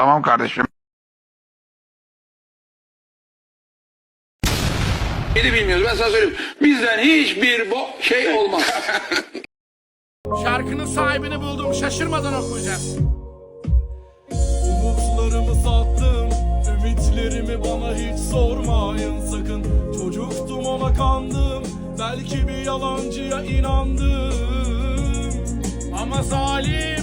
Tamam kardeşim. Yedi bilmiyoruz ben sana söyleyeyim. Bizden hiçbir bo şey olmaz. Şarkının sahibini buldum. Şaşırmadan okuyacağız. Umutlarımı sattım Ümitlerimi bana hiç sormayın sakın Çocuktum ona kandım Belki bir yalancıya inandım Ama zalimdin.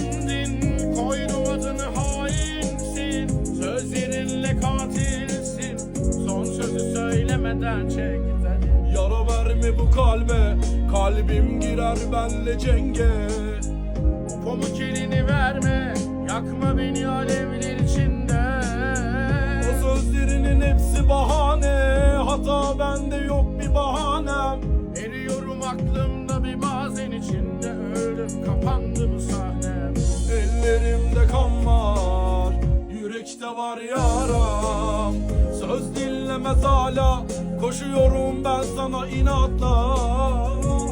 Hainsin. Sözlerinle katilsin. Son sözü söylemeden çek hadi. Yara verme bu kalbe Kalbim girer benle cenge Pamuk elini verme. Yakma beni alevler içinde. O sözlerinin hepsi bahane Hata bende yok bir bahanem Eriyorum aklımda bir bazen içinde. Ölüp kapandı Yürekte var yaram. Söz dinlemez hala Koşuyorum ben sana inatla.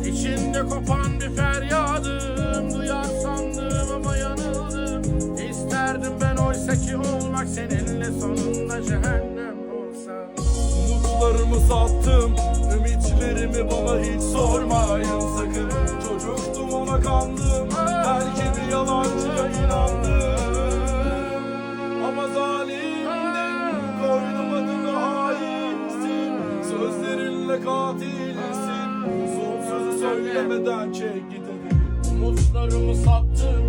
İçinde kopan bir feryadım Duyar sandım ama yanıldım. İsterdim ben oysa ki olmak seninle sonunda cehennem olsa. Umutlarımı sattım Ümitlerimi bana hiç sormayın katilsin. Son sözü söylemeden çek gidelim Umutlarımı sattım